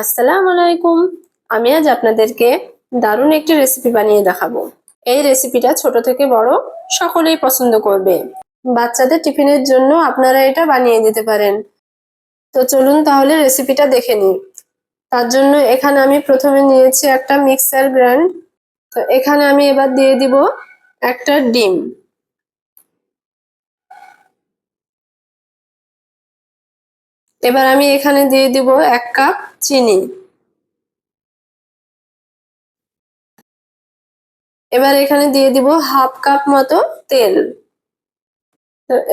আসসালামু আলাইকুম। আমি আজ আপনাদেরকে দারুণ একটি রেসিপি বানিয়ে দেখাবো। এই রেসিপিটা ছোট থেকে বড় সকলেই পছন্দ করবে। বাচ্চাদের টিফিনের জন্য আপনারা এটা বানিয়ে দিতে পারেন। তো চলুন তাহলে রেসিপিটা দেখে নিই। তার জন্য এখানে আমি প্রথমে নিয়েছি একটা মিক্সার গ্র্যান্ড তো এখানে আমি এবার দিয়ে দিব একটা ডিম। এবার আমি এখানে দিয়ে দিব এক কাপ চিনি। এবার এখানে দিয়ে দিব হাফ কাপ মতো তেল।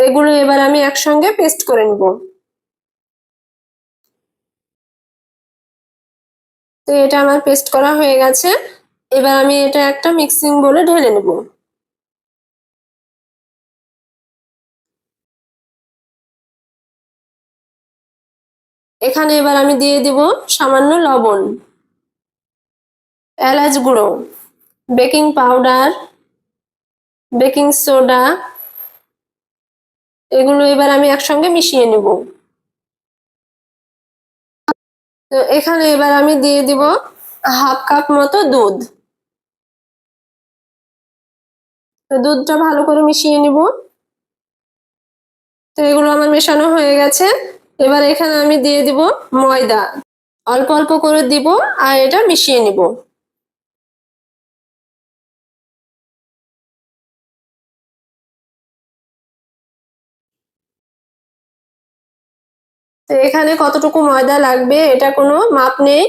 এগুলো এবার আমি একসঙ্গে পেস্ট করে নিব। তো এটা আমার পেস্ট করা হয়ে গেছে। এবার আমি এটা একটা মিক্সিং বলে ঢেলে নেব। এখানে এবার আমি দিয়ে দিব সামান্য লবণ, এলাচ গুঁড়ো, বেকিং পাউডার, বেকিং সোডা, এগুলো এবার আমি একসঙ্গে মিশিয়ে নেব। তো এখানে এবার আমি দিয়ে দিব হাফ কাপ মতো দুধ। তো দুধটা ভালো করে মিশিয়ে নিব। তো এগুলো আমার মেশানো হয়ে গেছে। এবার এখানে আমি দিয়ে দিব ময়দা। অল্প অল্প করে দিব আর এটা মিশিয়ে নিব। তো এখানে কতটুকু ময়দা লাগবে এটা কোনো মাপ নেই।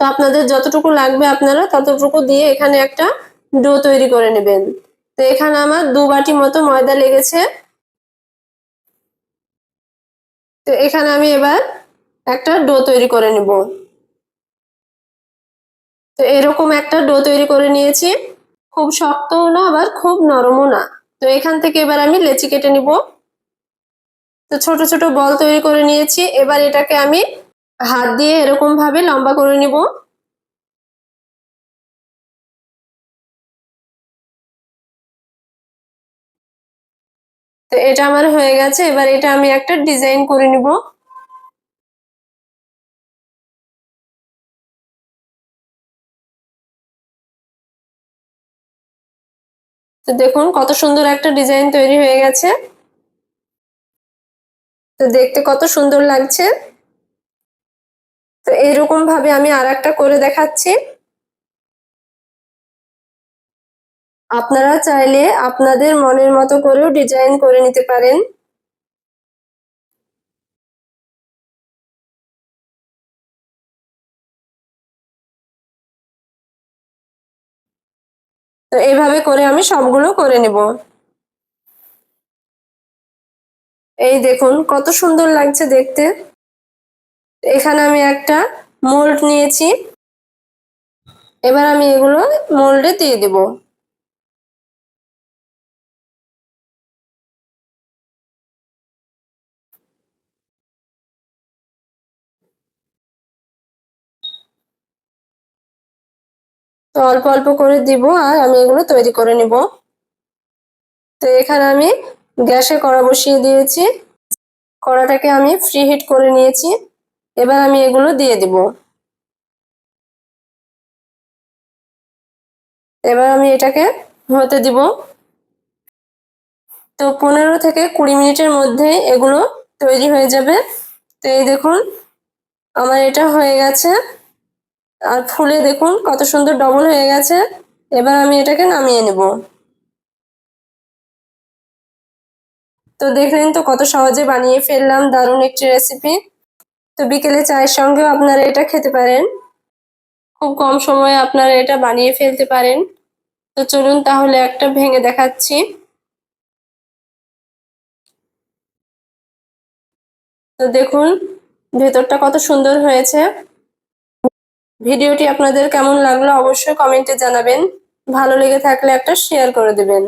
তো আপনাদের যতটুকু লাগবে আপনারা ততটুকু দিয়ে এখানে একটা ডো তৈরি করে নেবেন। তো এখানে আমার দু বাটি মতো ময়দা লেগেছে। তো এখানে আমি এবার একটা ডো তৈরি করে নেব। তো এরকম একটা ডো তৈরি করে নিয়েছি। খুব শক্তও না, আবার খুব নরমও না। তো এখান থেকে এবার আমি লেচি কেটে নিব। তো ছোট ছোট বল তৈরি করে নিয়েছি। এবার এটাকে আমি হাত দিয়ে এরকম ভাবে লম্বা করে নিব। এটা আমার হয়ে গেছে, এবার এটা আমি একটা ডিজাইন করে নিব। তো দেখুন, কত সুন্দর একটা ডিজাইন তৈরি হয়ে গেছে। তো দেখতে কত সুন্দর লাগছে। তো এইরকম ভাবে আমি আর একটা করে দেখাচ্ছি। আপনারা চাইলে আপনাদের মনের মতো করেও ডিজাইন করে নিতে পারেন। তো এইভাবে করে আমি সবগুলো করে নেব। এই দেখুন, কত সুন্দর লাগছে দেখতে। এখানে আমি একটা মোল্ড নিয়েছি। এবার আমি এগুলো মোল্ডে দিয়ে দেব। তো অল্প অল্প করে দিব আর আমি এগুলো তৈরি করে নিব। তো এখানে আমি গ্যাসে কড়া বসিয়ে দিয়েছি। কড়াটাকে আমি ফ্রি হিট করে নিয়েছি। এবার আমি এগুলো দিয়ে দিব। এবার আমি এটাকে হতে দিব। তো পনেরো থেকে কুড়ি মিনিটের মধ্যে এগুলো তৈরি হয়ে যাবে। তো এই দেখুন, আমার এটা হয়ে গেছে। আর ফুলে দেখুন, কত সুন্দর ডবল হয়ে গেছে। এবার আমি এটাকে নামিয়ে নেব। তো দেখলেন তো কত সহজে বানিয়ে ফেললাম, দারুণ একটি রেসিপি তো বিকেলে চায়ের সঙ্গেও আপনারা এটা খেতে পারেন। খুব কম সময়ে আপনারা এটা বানিয়ে ফেলতে পারেন। তো চলুন তাহলে একটা ভেঙে দেখাচ্ছি। তো দেখুন, ভেতরটা কত সুন্দর হয়েছে। ভিডিওটি আপনাদের কেমন লাগল অবশ্যই কমেন্টে জানাবেন। ভালো লেগে থাকলে একটা শেয়ার করে দেবেন।